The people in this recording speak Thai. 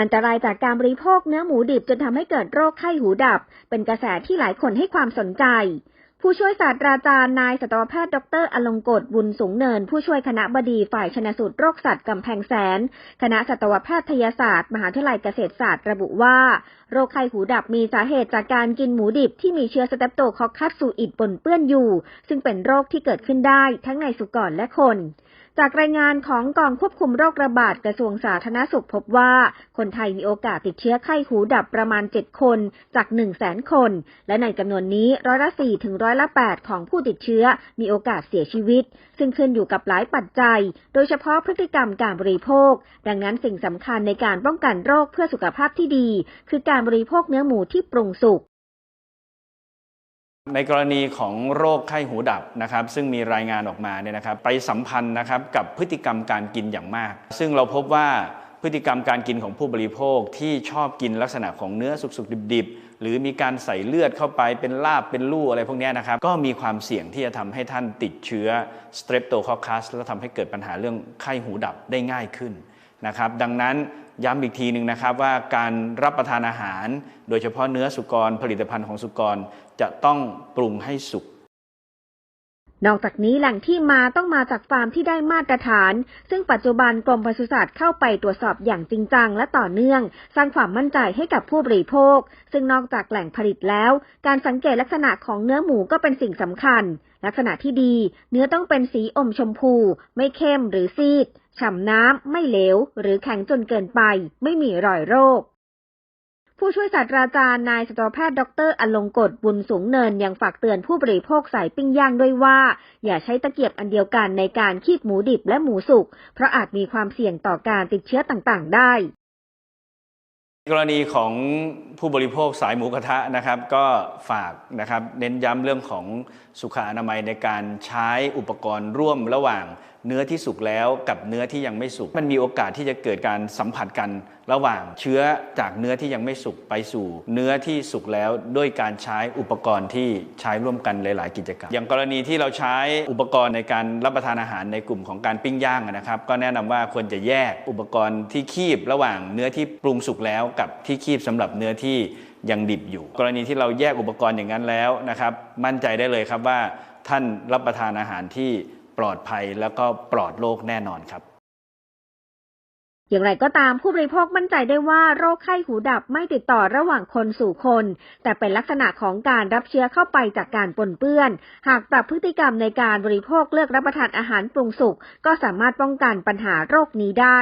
อันตรายจากการบริโภคเนื้อหมูดิบจนทำให้เกิดโรคไข้หูดับ เป็นกระแสที่หลายคนให้ความสนใจ ผู้ช่วยศาสตราจารย์นายสัตวแพทย์ดรอลงกฎบุญสูงเนิน ผู้ช่วยคณะบดีฝ่ายชนสูตรโรคสัตว์กำแพงแสน คณะสัตวแพทยศาสตร์ มหาวิทยาลัยเกษตรศาสตร์ระบุว่า โรคไข้หูดับมีสาเหตุจากการกินหมูดิบที่มีเชื้อสเตปโตคอคคัสซูอิดปนเปื้อนอยู่ ซึ่งเป็นโรคที่เกิดขึ้นได้ทั้งในสุกรและคน จากรายงานของกองควบคุมโรคระบาดกระทรวงสาธารณสุขพบว่า คนไทยมีโอกาสติดเชื้อไข้หูดับประมาณ 7 คนจาก1 0 0 0 0แสนคน และในจำนวนนี้ร้อยละ4ถึงร้อยละ8ของผู้ติดเชื้อมีโอกาสเสียชีวิต ซึ่งขึ้นอยู่กับหลายปัจจัย โดยเฉพาะพฤติกรรมการบริโภค ดังนั้นสิ่งสำคัญในการป้องกันโรคเพื่อสุขภาพที่ดี คือการบริโภคเนื้อหมูที่ปรุงสุก ในกรณีของโรคไข้หูดับนะครับซึ่งมีรายงานออกมาเนี่ยนะครับไปสัมพันธ์นะครับกับพฤติกรรมการกินอย่างมาก ซึ่งเราพบว่าพฤติกรรมการกินของผู้บริโภคที่ชอบกินลักษณะของเนื้อสุกๆดิบๆ หรือมีการใส่เลือดเข้าไปเป็นลาบเป็นลู่อะไรพวกนี้นะครับก็มีความเสี่ยงที่จะทำให้ท่านติดเชื้อ Streptococcus แล้วทำให้เกิดปัญหาเรื่องไข้หูดับได้ง่ายขึ้นนะครับดังนั้น ย้ำอีกทีหนึ่งนะครับว่าการรับประทานอาหาร โดยเฉพาะเนื้อสุกรผลิตภัณฑ์ของสุกรจะต้องปรุงให้สุกนอกจากนี้แหล่งที่มาต้องมาจากฟาร์มที่ได้มาตรฐาน ซึ่งปัจจุบันกรมปศุสัตว์เข้าไปตรวจสอบอย่างจริงจังและต่อเนื่อง สร้างความมั่นใจให้กับผู้บริโภค ซึ่งนอกจากแหล่งผลิตแล้ว การสังเกตลักษณะของเนื้อหมูก็เป็นสิ่งสำคัญ ลักษณะที่ดี เนื้อต้องเป็นสีอมชมพู ไม่เข้มหรือซีด ฉ่ำน้ำ ไม่เหลว หรือแข็งจนเกินไป ไม่มีรอยโรค ผู้ช่วยศาสตราจารย์นายสัตวแพทย์ดรอลงกฎบุญสูงเนินยังฝากเตือนผู้บริโภคสายปิ้งย่างด้วยว่า อย่าใช้ตะเกียบอันเดียวกันในการคีบหมูดิบและหมูสุก เพราะอาจมีความเสี่ยงต่อการติดเชื้อต่างๆ ได้กรณีของผู้บริโภคสายหมูกระทะนะครับก็ฝากนะครับเน้นย้ำเรื่องของสุขอนามัยในการใช้อุปกรณ์ร่วมระหว่าง เนื้อที่สุกแล้วกับเนื้อที่ยังไม่สุกมันมีโอกาสที่จะเกิดการสัมผัสกันระหว่างเชื้อจากเนื้อที่ยังไม่สุกไปสู่ เนื้อที่สุกแล้วด้วยการใช้อุปกรณ์ที่ใช้ร่วมกันหลาย ๆ กิจกรรม อย่างกรณีที่เราใช้อุปกรณ์ในการรับประทานอาหารในกลุ่มของการปิ้งย่างนะครับ ก็แนะนำว่าควรจะแยกอุปกรณ์ที่คีบระหว่างเนื้อที่ปรุงสุกแล้วกับที่คีบสำหรับเนื้อที่ยังดิบอยู่ กรณีที่เราแยกอุปกรณ์อย่างนั้นแล้วนะครับ มั่นใจได้เลยครับว่าท่านรับประทานอาหารที่ ปลอดภัยแล้วก็ปลอดโรคแน่นอนครับ อย่างไรก็ตามผู้บริโภคมั่นใจได้ว่าโรคไข้หูดับไม่ติดต่อระหว่างคนสู่คน แต่เป็นลักษณะของการรับเชื้อเข้าไปจากการปนเปื้อน หากปรับพฤติกรรมในการบริโภคเลือกรับประทานอาหารปรุงสุกก็สามารถป้องกันปัญหาโรคนี้ได้